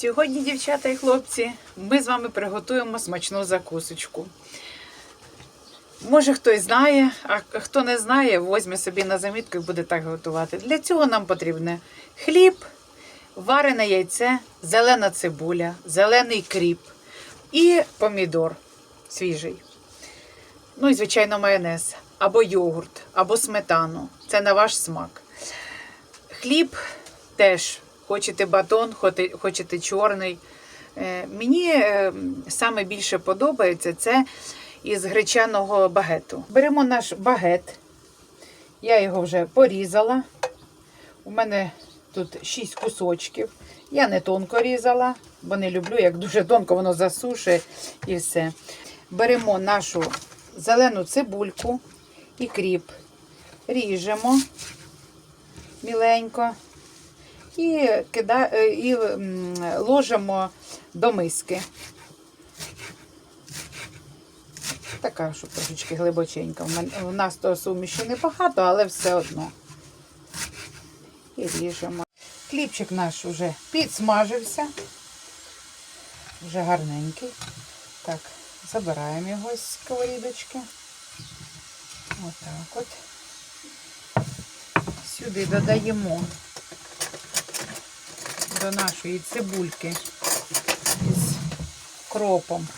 Сьогодні, дівчата і хлопці, ми з вами приготуємо смачну закусочку. Може, хтось знає, а хто не знає, возьме собі на замітку і буде так готувати. Для цього нам потрібне хліб, варене яйце, зелена цибуля, зелений кріп і помідор свіжий. Ну і, звичайно, майонез, або йогурт, або сметану. Це на ваш смак. Хліб теж хочете батон, хочете чорний. Е, Мені е, саме більше подобається це із гречаного багету. Беремо наш багет. Я його вже порізала. У мене тут 6 кусочків. Я не тонко різала, бо не люблю, як дуже тонко воно засушує і все. Беремо нашу зелену цибульку і кріп. Ріжемо міленько і, кида... е, і ложимо до миски. Така, щоб трошечки глибоченька. У, нас то суміші небагато, але все одно. І ріжемо. Хлібчик наш вже підсмажився. Вже гарненький. Так, забираємо його з сковорідочки. Отак от. Сюди додаємо до нашої цибульки із кропом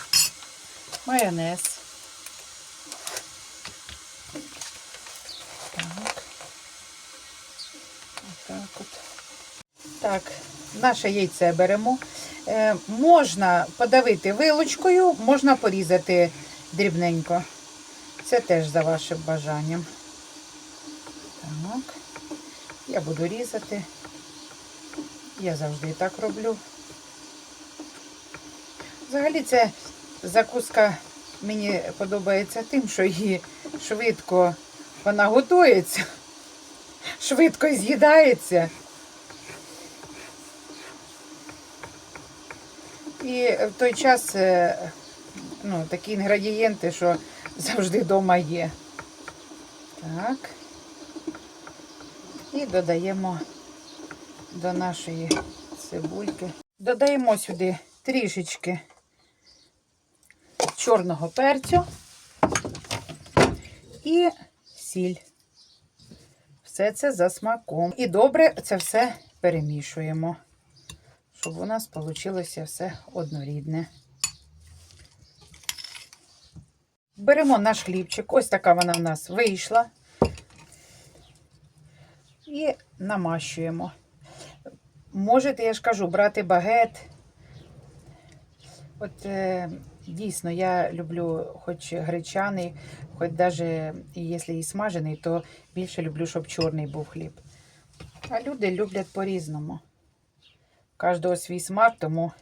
майонез. Так. Отак от. Так, наше яйце беремо. Е, можна подавити вилочкою, можна порізати дрібненько. Це теж за вашим бажанням. Так. Я буду різати. Я завжди так роблю. Взагалі ця закуска мені подобається тим, що її швидко вона готується, швидко з'їдається. І в той час е, ну, такі інгредієнти, що завжди вдома є. Так. І додаємо до нашої цибульки. Додаємо сюди трішечки чорного перцю і сіль. Все це за смаком. І добре це все перемішуємо, щоб у нас вийшло все однорідне. Беремо наш хлібчик, ось така вона в нас вийшла. І намащуємо. Можете, я ж кажу, брати багет. От е, дійсно я люблю хоч гречаний, хоч навіть якщо і смажений, то більше люблю, щоб чорний був хліб. А люди люблять по-різному. Кожного свій смак, тому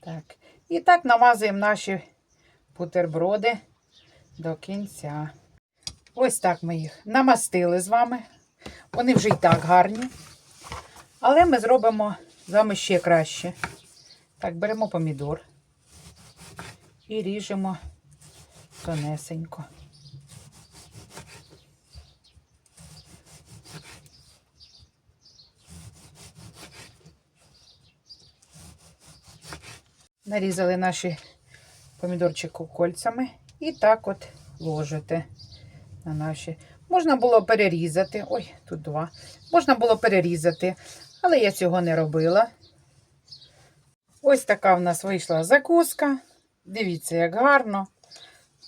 так. І так намазуємо наші бутерброди до кінця. Ось так ми їх намастили з вами. Вони вже й так гарні. Але ми зробимо з вами ще краще. Так, беремо помідор і ріжемо тонесенько. Нарізали наші помідорчики кольцями і так от ложите на наші. Можна було перерізати. Ой, тут два. Можна було перерізати, але я цього не робила. Ось така в нас вийшла закуска. Дивіться, як гарно,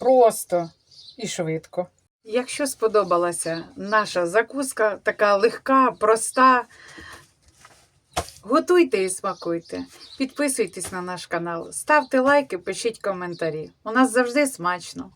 просто і швидко. Якщо сподобалася наша закуска, така легка, проста, готуйте і смакуйте. Підписуйтесь на наш канал, ставте лайки, пишіть коментарі. У нас завжди смачно.